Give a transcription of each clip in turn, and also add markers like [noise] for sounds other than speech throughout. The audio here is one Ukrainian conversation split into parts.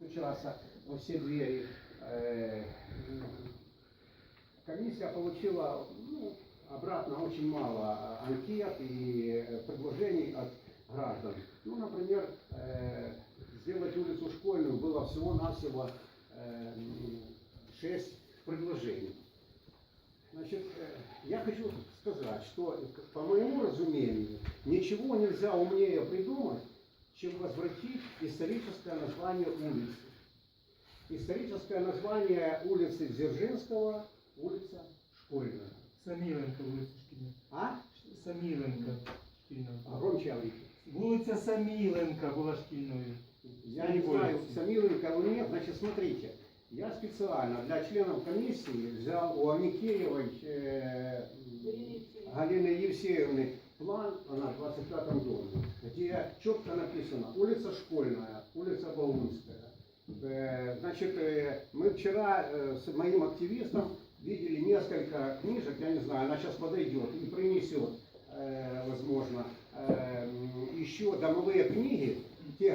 стучаться во все двери. Э, Комиссия получила ну, обратно очень мало анкет и э, предложений от граждан. Ну, например, э, сделать улицу школьную было всего-навсего э, шесть предложений. Значит, я хочу сказать, что по моему разумению ничего нельзя умнее придумать, чем возвратить историческое название улицы. Историческое название улицы Дзержинского – улица Школьная. Саміленка вулиця Шкільна. А? Саміленка шкільна. А громче говорите. Вулиця Саміленка була шкільною. Я не знаю, Самиленко или нет. Значит, смотрите, я специально для членов комиссии взял у Аникеевой э, Галины Евсеевны план, она в 25-м доме, где четко написано улица Школьная, улица Баунская. Э, Значит, э, мы вчера э, с моим активистом видели несколько книжек, я не знаю, она сейчас подойдет и принесет, э, возможно, э, еще домовые книги тех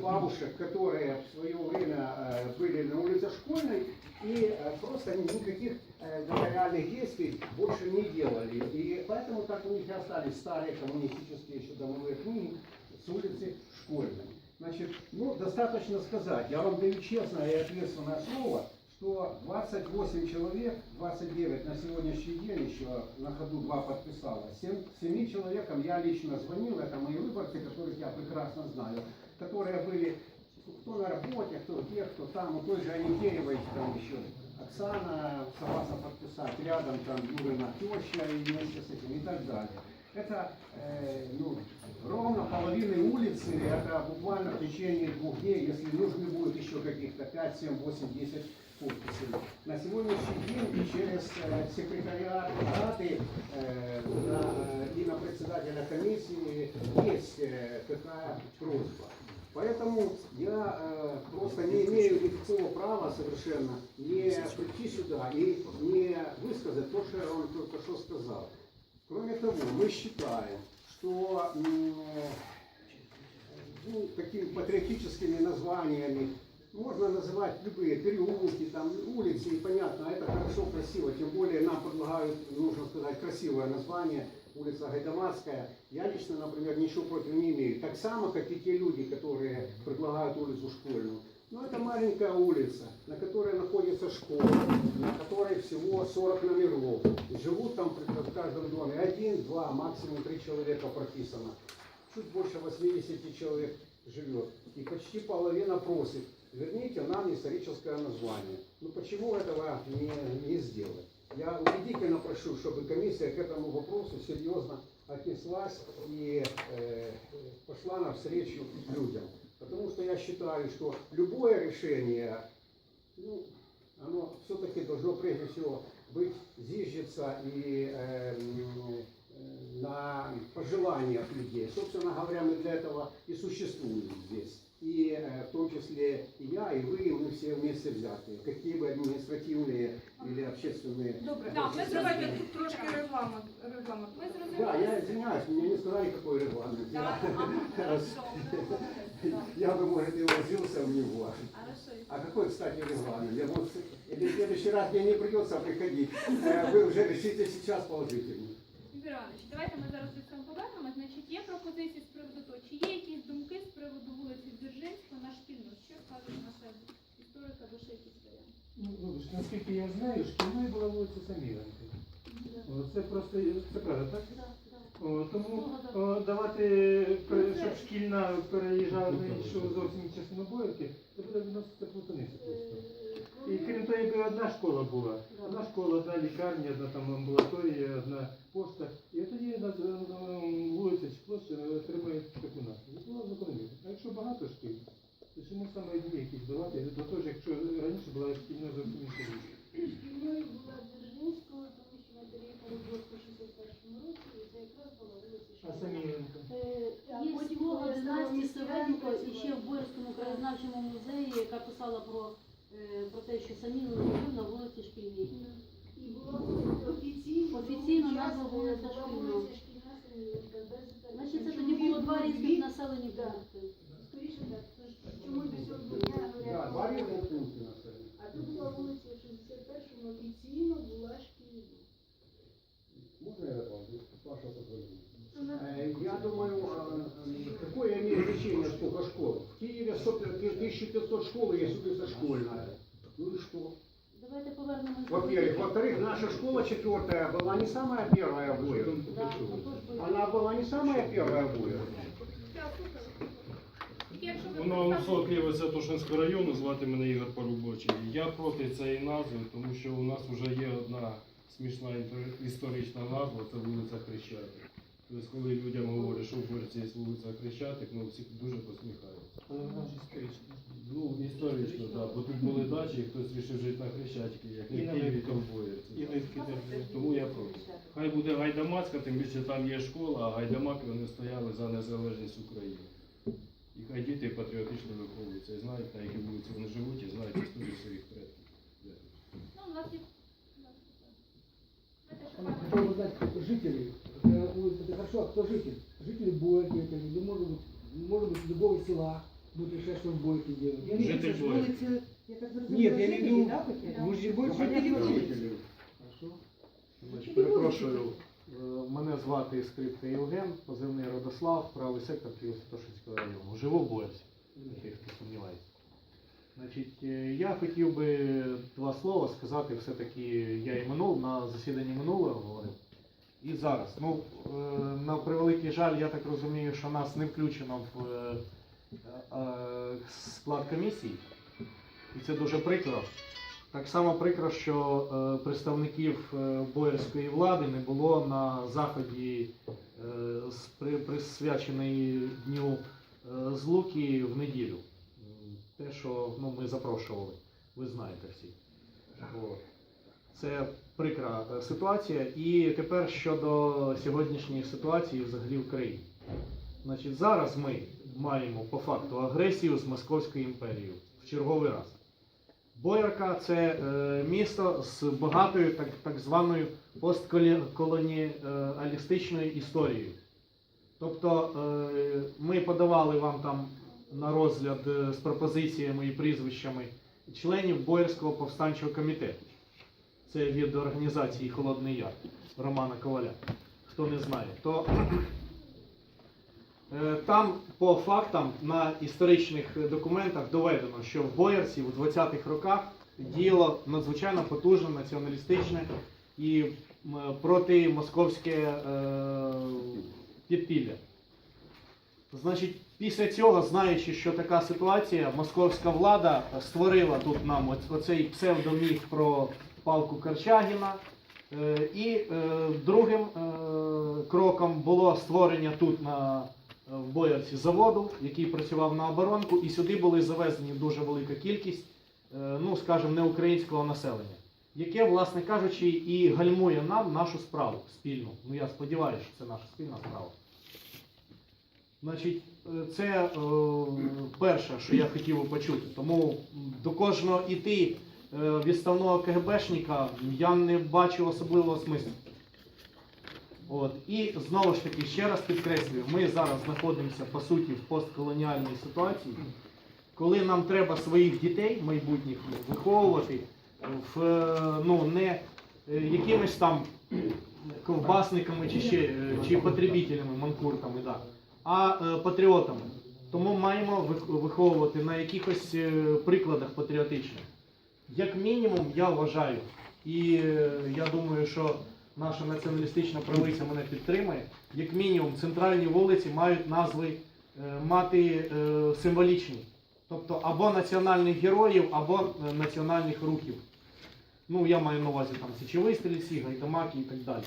бабушек, которые в свое время э, были на улице Школьной и э, просто никаких э, нотариальных действий больше не делали. И поэтому так у них и остались старые коммунистические еще домовые книги с улицы Школьной. Значит, ну, достаточно сказать, я вам даю честное и ответственное слово, что 28 человек, 29 на сегодняшний день еще на ходу два подписало. Сем, семи человекам я лично звонил, это мои выборцы, которых я прекрасно знаю, которые были кто на работе, кто где, кто там, у той же Аникеевой там еще Оксана согласна подписать, рядом там Юрина теща и вместе с этим и так далее. Это э, ну, ровно половины улицы, это буквально в течение двух дней, если нужны будет еще каких-то 5, 7, 8, 10 подписей. На сегодняшний день через э, секретариат Рады э, на- и на председателя комиссии есть э, такая просьба. Поэтому я э, просто не имею никакого права совершенно не прийти сюда и не высказать то, что я вам только что сказал. Кроме того, мы считаем, что э, ну, такими патриотическими названиями можно называть любые переулки, там, улицы, и понятно, это хорошо, красиво, тем более нам предлагают, нужно сказать, красивое название, улица Гайдамацкая. Я лично, например, ничего против не имею. Так само, как и те люди, которые предлагают улицу Школьную. Но это маленькая улица, на которой находится школа, на которой всего 40 номеров. Живут там в каждом доме один, два, максимум три человека прописано. Чуть больше 80 человек живет. И почти половина просит, верните нам историческое название. Ну почему этого не, не сделать? Я убедительно прошу, чтобы комиссия к этому вопросу серьезно отнеслась и э, пошла навстречу людям. Потому что я считаю, что любое решение, ну, оно все-таки должно прежде всего быть зиждется и э, м, э, на пожеланиях людей. Собственно говоря, мы для этого и существуем здесь. И э, в том числе и я, и вы, и мы все вместе взятые. Какие бы административные или общественные... Добре, Так, ми давайте зробимо. тут трошки регламент. регламент. Ми Да, я зрозуміли. извиняюсь, мне не сказали, какой регламент. Так, Я, ага, хорошо. Так, я бы, может, и возился в него. Хорошо. А какой, кстати, регламент? Я, может, или в следующий раз мне не придется приходить. Э, Вы уже решите сейчас положительно. Ігор Іванович, давайте ми зараз наша історика ще? Ну, вибач, наскільки я знаю, шкільною була вулиця Саміленка. О, Це просто це правда, так? О, тому о, давати, пер- щоб шкільна переїжджала на іншу зовсім частину боївки, це буде відноситься плутаниця просто. І крім того, якби одна школа була, одна школа, одна лікарня, одна там амбулаторія, одна пошта, і тоді на вулиця чи площа отримує таку назву. Це було закономірно. А якщо багато шкіл, чому саме одні якісь давати? До того ж, якщо раніше була шкільна зовсім інша вулиця. Шкільною була Дзержинською, тому що ми переїхали в 61 році, і це якраз була вулиця А. Саміленко? Е, Є Насті Настя Савенко і ще в. Боярському краєзнавчому музеї, яка писала про, е, про те, що самі жив на вулиці Шкільній. І була офіційно, Офіційно назва вулиця була школьная. Ну и что? Давайте повернемось до Во-первых. Во-вторых, наша школа четвертая была не самая первая в Буе. Да, отож би- Она была не самая первая в Буе. Я слухаю. Тільки якщо ви Вона представите- Усоклі Висотушинського району, звати мене Ігор Порубочий. Я проти цієї назви, тому що у нас вже є одна смішна інтер- історична назва, це вулиця Хрещатик. Тобто, коли людям говорять, що в Берці є вулиця Хрещатик, ну всі дуже посміхаються. Але вона ж історична. Ну, історично, так, бо тут були дачі, і хтось вирішив жити на Хрещатику, як не І в на Києві, Липці. то в Боярці. І нитки держи. Тому я проти. Хай буде Гайдамацька, тим більше там є школа, а гайдамаки вони стояли за незалежність України. І хай діти патріотично виховуються, і знають, на якій вулиці вони живуть, і знають історію своїх предків. Дякую. Ну, у нас є... Давайте Хотел шукаємо. бы знать, кто жители. Это, ну, это хорошо, а кто житель? Жители Бойки, это, или может быть, может быть, любого села будет решать, что в Бойке делать. Я не- Житель Боярки. Нет, я имею в виду, вы же Бойки жители улицы. Хорошо. Значить, Перепрошую, Е, мене звати Скрипка Євген, позивний Родослав, правий сектор Києво-Святошинського району. Живу в Боярці, тих, хто сумнівається. Значить, е, я хотів би два слова сказати, все-таки я і минул, на засіданні минулого говорив. І зараз. Ну, е, на превеликий жаль, я так розумію, що нас не включено в е, е, склад комісії. І це дуже прикро. Так само прикро, що е, представників е, боярської влади не було на заході, е, з- при, присвячений Дню е, Злуки в неділю. Те, що ну, ми запрошували, ви знаєте всі. От. Це прикра е, ситуація. І тепер щодо сьогоднішньої ситуації взагалі в країні. Значить, зараз ми маємо по факту агресію з Московською імперією в черговий раз. Боярка це е, місто з багатою так, так званою постколоніалістичною історією. Тобто е, ми подавали вам там на розгляд з пропозиціями і прізвищами членів Боярського повстанчого комітету. Це від організації Холодний Яр Романа Коваля. Хто не знає, то [clears throat] Е, Там по фактам на історичних документах доведено, що в Боярці у 20-х роках діяло надзвичайно потужне націоналістичне і протимосковське е, підпілля. Значить, після цього, знаючи, що така ситуація, московська влада створила тут нам оцей псевдоміф про палку Корчагіна. Е, І е, другим е, кроком було створення тут на в Боярці заводу, який працював на оборонку, і сюди були завезені дуже велика кількість, ну скажімо, неукраїнського населення, яке, власне кажучи, і гальмує нам нашу справу спільну. Ну я сподіваюся, що це наша спільна справа. Значить, це е, перше, що я хотів би почути. Тому до кожного іти відставного КГБшника я не бачу особливого смислу. От. І знову ж таки, ще раз підкреслюю, ми зараз знаходимося по суті в постколоніальній ситуації, коли нам треба своїх дітей майбутніх виховувати в, е, ну, не е, якимись там ковбасниками чи ще е, чи потребителями, манкуртами, да, а е, патріотами. Тому маємо виховувати на якихось е, прикладах патріотичних. Як мінімум, я вважаю, і е, я думаю, що наша націоналістична правиця мене підтримує. Як мінімум, центральні вулиці мають назви е, мати е, символічні. Тобто або національних героїв, або національних рухів. Ну, я маю на увазі там січовий стрільці, гайдамаки і так далі.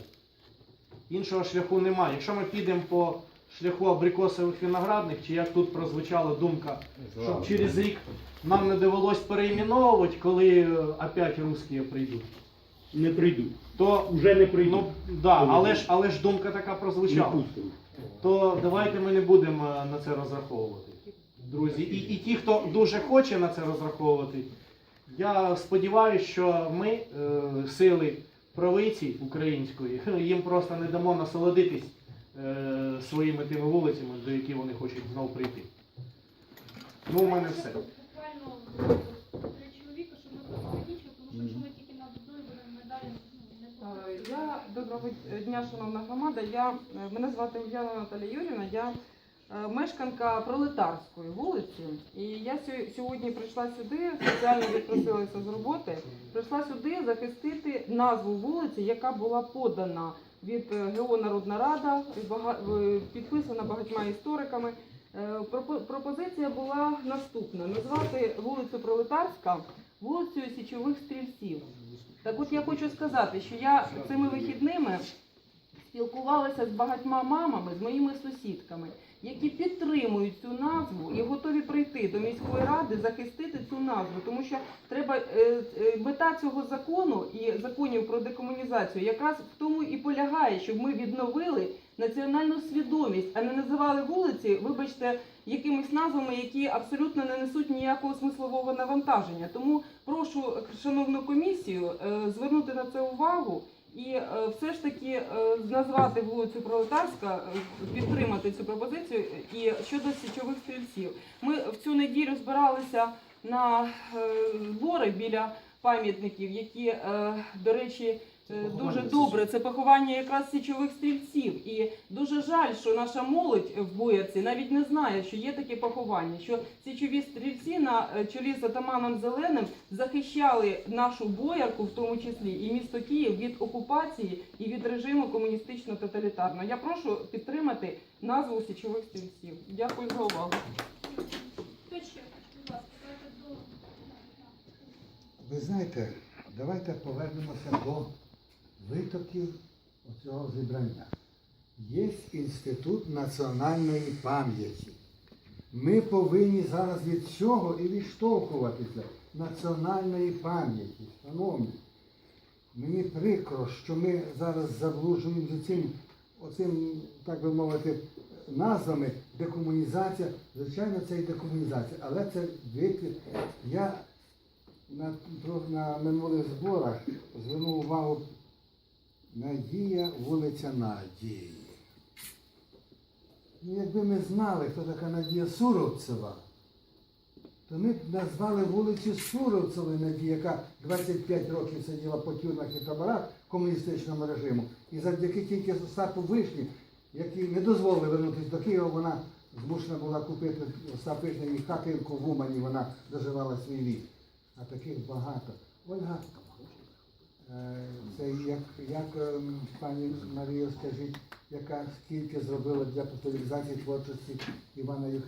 Іншого шляху немає. Якщо ми підемо по шляху абрикосових виноградних, чи як тут прозвучала думка, щоб через рік нам не довелось переіменовувати, коли е, опять русські прийдуть. Не прийду. То Уже не прийду. Ну, да, але ж, але ж думка така не прозвучала. пустимо. То давайте ми не будемо е, на це розраховувати, друзі. І, і ті, хто дуже хоче на це розраховувати, я сподіваюся, що ми, е, сили правиці української, [laughs] їм просто не дамо насолодитись Е, своїми тими вулицями, до яких вони хочуть знов прийти. Ну, у мене все. Тобто, тому що ми тільки на будемо медалі ну, не буде. Я доброго дня, шановна громада. Я е, мене звати Ульяна Наталія Юрівна. Я е, мешканка пролетарської вулиці. І я сьогодні прийшла сюди, спеціально відпросилася з роботи. Прийшла сюди захистити назву вулиці, яка була подана від е, ГО Народна Рада, підписана багатьма істориками. Е, Пропозиція була наступна: назвати вулицю Пролетарська вулицею Січових стрільців. Так от я хочу сказати, що я цими вихідними спілкувалася з багатьма мамами, з моїми сусідками, які підтримують цю назву і готові прийти до міської ради захистити цю назву, тому що треба е, е, мета цього закону і законів про декомунізацію якраз в тому і полягає, щоб ми відновили національну свідомість, а не називали вулиці, вибачте, якимись назвами, які абсолютно не несуть ніякого смислового навантаження. Тому прошу шановну комісію е, звернути на це увагу і е, все ж таки е, назвати вулицю Пролетарська, е, підтримати цю пропозицію. І щодо січових стрільців, ми в цю неділю збиралися на збори біля пам'ятників, які, до речі, дуже добре. Це поховання якраз січових стрільців. І дуже жаль, що наша молодь в Боярці навіть не знає, що є таке поховання. Що січові стрільці на е, чолі з атаманом Зеленим захищали нашу боярку, в тому числі і місто Київ від окупації і від режиму комуністично-тоталітарного. Я прошу підтримати назву січових стрільців. Дякую за увагу. Ви знаєте, давайте повернемося до витоків цього зібрання. Є інститут національної пам'яті. Ми повинні зараз від цього і відштовхуватися національної пам'яті. Шановні, мені прикро, що ми зараз заблужуємо з цим, оцим, так би мовити, назвами декомунізація. Звичайно, це і декомунізація, але це виклик. Я на, на минулих зборах звернув увагу Надія, вулиця Надії. Ну, якби ми знали, хто така Надія Суровцева, то ми б назвали вулицю Суровцевої Надії, яка 25 років сиділа по тюрмах і таборах комуністичному режиму. І завдяки тільки Остапу Вишні, який не дозволили вернутися до Києва, вона змушена була купити Остап Вишня і в Умані, вона доживала свій вік. А таких багато. Ольга, це як, як ем, пані Марія, скажіть, яка скільки зробила для популяризації творчості Івана Юхи?